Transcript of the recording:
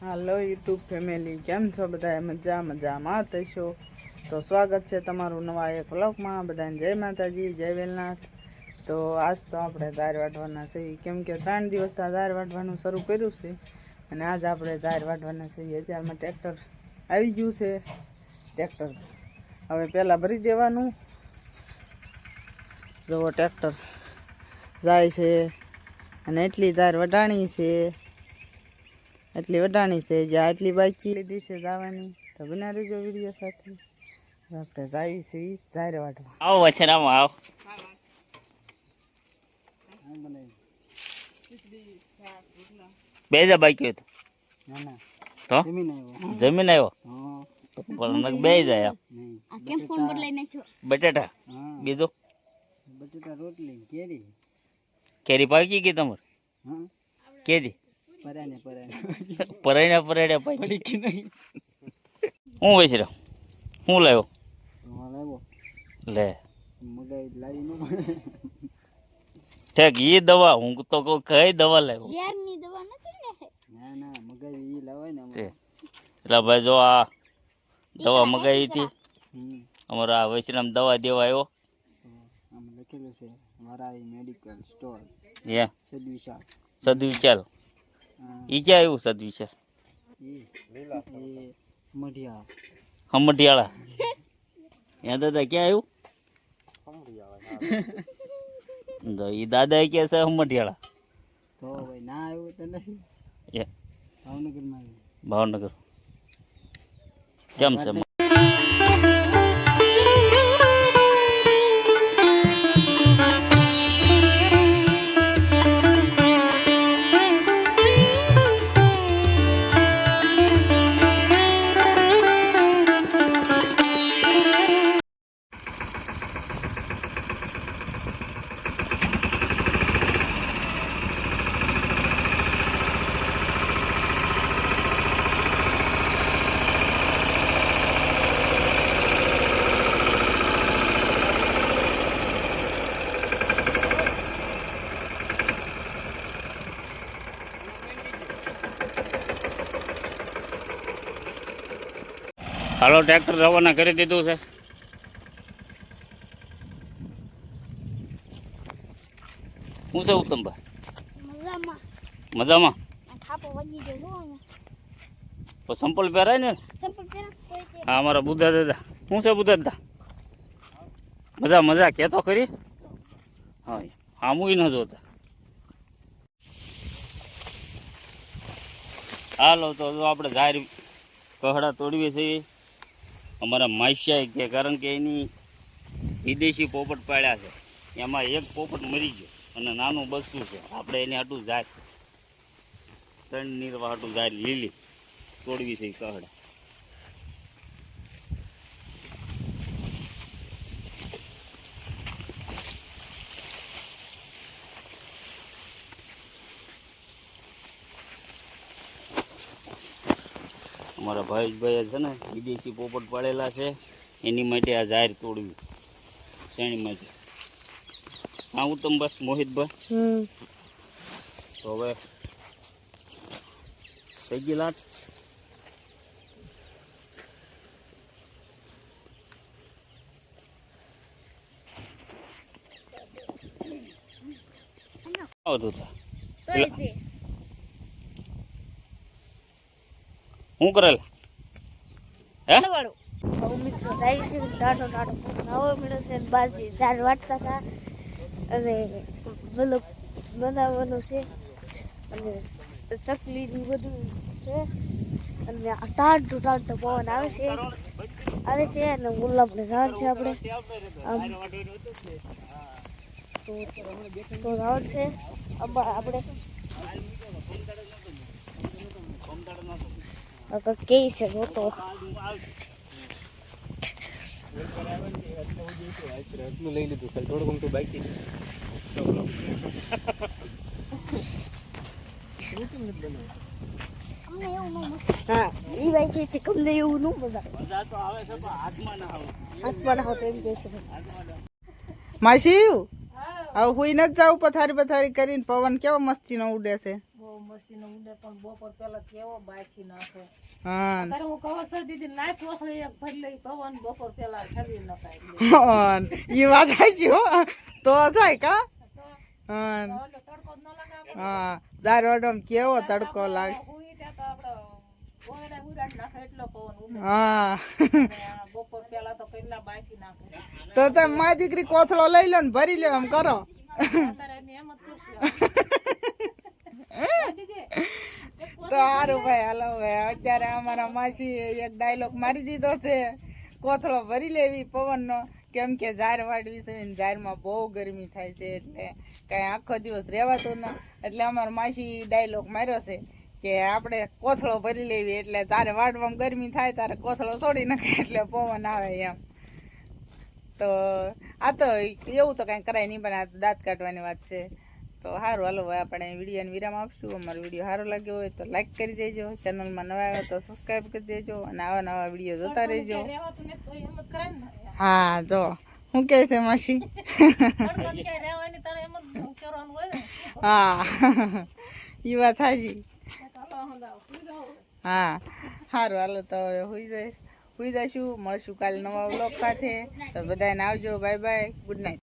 હાલો YouTube family, કેમ છો બધા? મજા મજામાં થશો તો સ્વાગત છે તમારું નવા એક વ્લોગમાં. બધાને જય માતાજી, જય વેલનાથ. તો આજ તો આપણે ધાર વાટવાના છીએ કેમ કે ત્રણ દિવસના ધાર વાટવાનું શરૂ કર્યું છે અને આજ આપણે ધાર વાટવાના છીએ અત્યારમાં ટ્રેક્ટર આવી ગયું છે. ટ્રેક્ટર હવે પહેલાં ભરી દેવાનું. જુઓ ટ્રેક્ટર જાય છે અને એટલી ધાર વટાણી છે. એટલી વટાણી છે જે આટલી બાકી લીધી છે જવાની. તો બના રહેજો વીડિયો સાથે. આપણે જાય છે જાહેર વાટવા. આવો વછરામાં આવો. બે જા બાકી હતું ના ના તો? જમીન આવ્યો. જમીન આવ્યો? હા. તો પણ બે જાય નહીં. આ કેમ ફોન બદલાઈ નાખ્યો? બટેટા. હા. બીજું? બટેટા રોટલી કેરી. કેરી પાકી ગઈ તમારે? હા. કેરી? પરાને પરાયણા પરાયણા પાકી કે નહીં? હું વછરો હું લાવ્યો? હા લાવો લે. મગાઈ લાવી ન ઠેક એ દવા હું તો કહું કઈ દવા લાવ્યો? ઝેરની દવા નથી ને? ના ના મગાવી એ લાવાય ને તે. એટલે ભાઈ જો આ દવા મગાવી હતી. અમારો આ વૈશ્રામ દવા દેવા આવ્યો. આમ લખેલું છે મારા મેડિકલ સ્ટોર સદવિશાલ સદવિચાર હા એ ક્યાં આવ્યું સદવિચાર એ એ ત્યાં દાદા ક્યાં આવ્યું તો એ દાદા કે છે હમટિયાળા તો ભાઈ ના આવ્યું તો નથી. એ. ભાવનગર. કેમ છે? હાલો ટ્રેક્ટર રવાના કરી દીધું છે. શું છે ઉત્તમભાઈ મજામાં. સંપલ પહેરાય ને? હા અમારા બુદ્ધા દાદા. શું છે બુદ્ધા દાદા? મજા મજા કહેતો ખરી? હા આમુય ન જોતા. હાલો તો જો આપણે જાહેર કહડા તોડવીએ છીએ અમારા માસ્યા કે, કારણ કે એની વિદેશી પોપટ પાડ્યા છે. એમાં એક પોપટ મરી ગયો અને નાનું બસતું છે. આપણે એને આટલું ઝાર ત્રણ નીરવા હાટું ઝાડ લીલી, તોડવી થઈ કહડા. અમારા ભાઈ છે ને વિદેશી પોપટ પાડેલા છે. એની માટે આ જાહેર તોડવી શ્રેણીમાંથી હા ઉત્તમભાઈ મોહિતભાઈ. તો હવે થઈ ગઈ લાટ? આવતું છે તોય તે શું કરેલ? હે? વાળો મિત્રો જાય છે ટાટો ટાટો નવો મળે છે બાજી ઝાડ વાટતા હતા. અને મતલબ બનાવવાનું છે. અને ચકલી બધું છે. અને ટાટો ટાટો પવન આવે છે. આવે છે અને ગુલાબને ઝાડ છે આપણે. તો ઝાડ છે. આપણે આ કે છે મોટો લઈ લીધું ખાલી હા એ ભાઈ કહે છે કે એવું નું તો આવે પણ હાથમાં ના આવે ના એમ માસી હવે હુઈ નથી જાવ પથારી પથારી કરીને પવન કેવો મસ્તીનો ઉડે છે મશીન ઉડે પણ બપોર પેલા કેવો બાકી નાખે. હા. ત્યારે હું કહું છું નાખ વખડી એક ભરી લઈ પવન બપોર પેલા ઠરી નખાય. એ વાત સાચી હો. તો થાય કા? હા. એટલે તડકો જ ન લગાવે. હા ઝારવાડમાં કેવો તડકો લાગે. હા તો તમે મા દીકરી કોથળો લઈ લો ને ભરી લો એમ કરો અત્યારે એની એમ જ કરશું હા, દીદી તો સારું ભાઈ, હાલો ભાઈ. અત્યારે અમારા માસી એક ડાયલોગ મારી દીધો છે. કોથળો ભરી લેવી પવનનો. કેમ કે ઝાર વાડવી છે ને ઝારમાં બહુ ગરમી થાય છે એટલે કાંઈ આખો દિવસ રહેવાતું ના એટલે અમારા માસી ડાયલોગ માર્યો છે કે આપણે કોથળો ભરી લેવી એટલે તારે વાડવામાં ગરમી થાય તારે કોથળો છોડી નાખે એટલે પવન આવે એમ. તો આ તો એવું તો કાંઈ કરાય નહીં, પણ આ દાંત કાઢવાની વાત છે. તો સારું હાલો હવે આપણે વિડીયોને વિરામ આપશું. અમારો વીડિયો સારો લાગ્યો હોય તો લાઈક કરી દેજો. ચેનલમાં નવા આવ્યો તો સબસ્ક્રાઈબ કરી દેજો અને આવા નવા વીડિયો જોતા રહેજો. હા જો. હું કહે છે માસી? હા. એ વાત સાચી હા. સારું હાલો તો હવે હોઈ જાય હોઈ જઈશું મળશું કાલે નવા વ્લોગ સાથે. તો બધાને આવજો. Bye bye good night